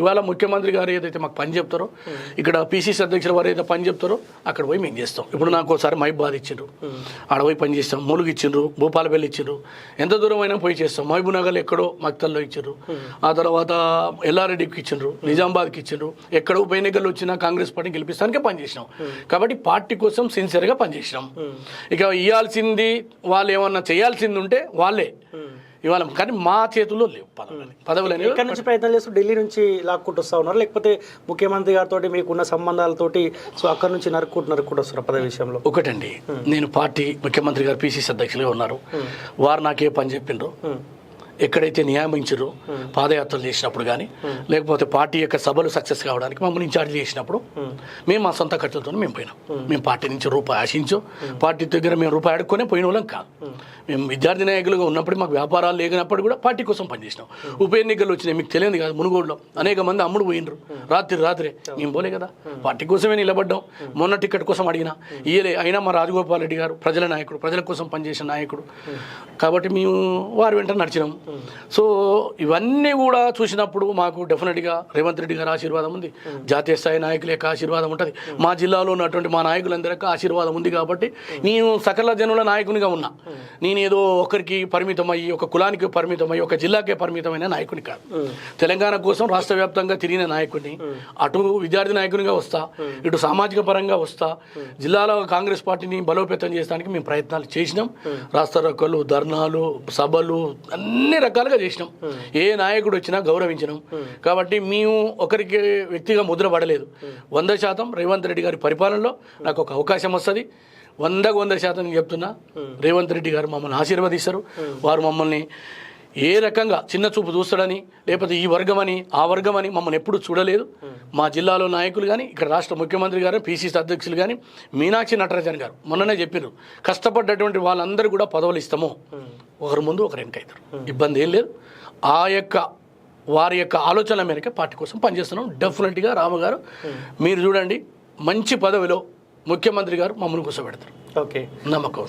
ఇవాళ ముఖ్యమంత్రి గారు ఏదైతే మాకు పని చెప్తారో ఇక్కడ పిసిసి అధ్యక్షులు వారు ఏదైతే పని చెప్తారో అక్కడ పోయి మేము చేస్తాం. ఇప్పుడు నాకు ఒకసారి మైబాద్ ఇచ్చిండ్రు ఆడ పోయి పని చేస్తాం. ములుగు ఇచ్చిండ్రు భూపాలపల్లి ఇచ్చిండ్రు. ఎంత దూరం అయినా పోయి చేస్తాం. మహబూబ్ నగర్ ఎక్కడో మక్తల్లో ఇచ్చిండ్రు. ఆ తర్వాత ఎల్లారెడ్డికి ఇచ్చిండ్రు నిజామాబాద్కి ఇచ్చిండ్రు. ఎక్కడ ఉప ఎన్నికలు వచ్చినా కాంగ్రెస్ పార్టీ గెలిపిస్తానికే పనిచేసినాం కాబట్టి పార్టీ కోసం సిన్సియర్గా పనిచేసినాం ఇక ఇవ్వాల్సింది వాళ్ళు ఏమన్నా చేయాల్సింది ఉంటే వాళ్ళే. ఇవాళ కానీ మా చేతుల్లో లేవు పదవులని పదవులు అనేవి ఎక్కడి నుంచి ప్రయత్నం చేస్తూ ఢిల్లీ నుంచి లాక్కుంటూ వస్తా ఉన్నారు? లేకపోతే ముఖ్యమంత్రి గారితో మీకున్న సంబంధాలతోటి సో అక్కడ నుంచి నరుక్కుంటూ నరుక్కుంటూ వస్తారు పదవి విషయంలో? ఒకటండి. నేను పార్టీ ముఖ్యమంత్రి గారు పిసిసి అధ్యక్షులుగా ఉన్నారు. వారు నాకే పని చెప్పిండ్రు. ఎక్కడైతే నియమించారో పాదయాత్రలు చేసినప్పుడు కానీ లేకపోతే పార్టీ యొక్క సభలు సక్సెస్ కావడానికి మమ్మల్ని ఇన్ఛార్జ్ చేసినప్పుడు మేము మా సొంత ఖర్చులతో మేము పోయినాం. మేము పార్టీ నుంచి రూపాయి ఆశించో పార్టీ దగ్గర మేము రూపాయి అడుక్కునే పోయిన వాళ్ళం కాదు. మేము విద్యార్థి నాయకులుగా ఉన్నప్పుడు మాకు వ్యాపారాలు లేనప్పుడు కూడా పార్టీ కోసం పనిచేసినాం. ఉప ఎన్నికలు వచ్చినాయి మీకు తెలియదు కదా మునుగోడులో అనేక మంది అమ్ముడు పోయినరు. రాత్రి రాత్రే మేము పోలే కదా. పార్టీ కోసమే నిలబడ్డాం. మొన్న టికెట్ కోసం అడిగినా ఇయలే అయినా మా రాజగోపాల్ రెడ్డి గారు ప్రజల నాయకుడు ప్రజల కోసం పనిచేసిన నాయకుడు. కాబట్టి మేము వారి వెంట నడిచినాం. సో ఇవన్నీ కూడా చూసినప్పుడు మాకు డెఫినెట్గా రేవంత్ రెడ్డి గారి ఆశీర్వాదం ఉంది. జాతీయ స్థాయి నాయకుల యొక్క ఆశీర్వాదం ఉంటుంది. మా జిల్లాలో ఉన్నటువంటి మా నాయకులందరి ఆశీర్వాదం ఉంది కాబట్టి నేను సకల జనుల నాయకునిగా ఉన్నా. నేను ఏదో ఒకరికి పరిమితమయ్యి ఒక కులానికి పరిమితమయ్యి ఒక జిల్లాకే పరిమితమైన నాయకుని కాదు. తెలంగాణ కోసం రాష్ట్ర వ్యాప్తంగా తిరిగిన నాయకుడిని అటు విద్యార్థి నాయకునిగా వస్తా ఇటు సామాజిక పరంగా వస్తా జిల్లాలో కాంగ్రెస్ పార్టీని బలోపేతం చేయడానికి మేము ప్రయత్నాలు చేసినాం. రాష్ట్ర ధర్నాలు సభలు అన్ని రకాలుగా చేసినాం. ఏ నాయకుడు వచ్చినా గౌరవించినాం. కాబట్టి మేము ఒకరికి వ్యక్తిగా ముద్ర పడలేదు. వంద శాతం రేవంత్ రెడ్డి గారి పరిపాలనలో నాకు ఒక అవకాశం వస్తుంది. వందకు వంద శాతం నేను చెప్తున్నా. రేవంత్ రెడ్డి గారు మమ్మల్ని ఆశీర్వదిస్తారు. వారు మమ్మల్ని ఏ రకంగా చిన్న చూపు చూస్తాడని లేకపోతే ఈ వర్గం అని ఆ వర్గం అని మమ్మల్ని ఎప్పుడు చూడలేదు. మా జిల్లాలో నాయకులు కానీ ఇక్కడ రాష్ట్ర ముఖ్యమంత్రి గారు పిసిసి అధ్యక్షులు కానీ మీనాక్షి నటరాజన్ గారు మొన్ననే చెప్పారు కష్టపడ్డటువంటి వాళ్ళందరూ కూడా పదవులు ఇస్తాము. ఒకరి ముందు ఒకరు వెనకైతారు. ఇబ్బంది ఏం లేదు. ఆ యొక్క వారి యొక్క ఆలోచనల మేరకే పార్టీ కోసం పనిచేస్తున్నాం. డెఫినెట్గా రామగారు మీరు చూడండి మంచి పదవిలో ముఖ్యమంత్రి గారు మమ్మల్ని కూర్చోబెడతారు. ఓకే. నమ్మకం.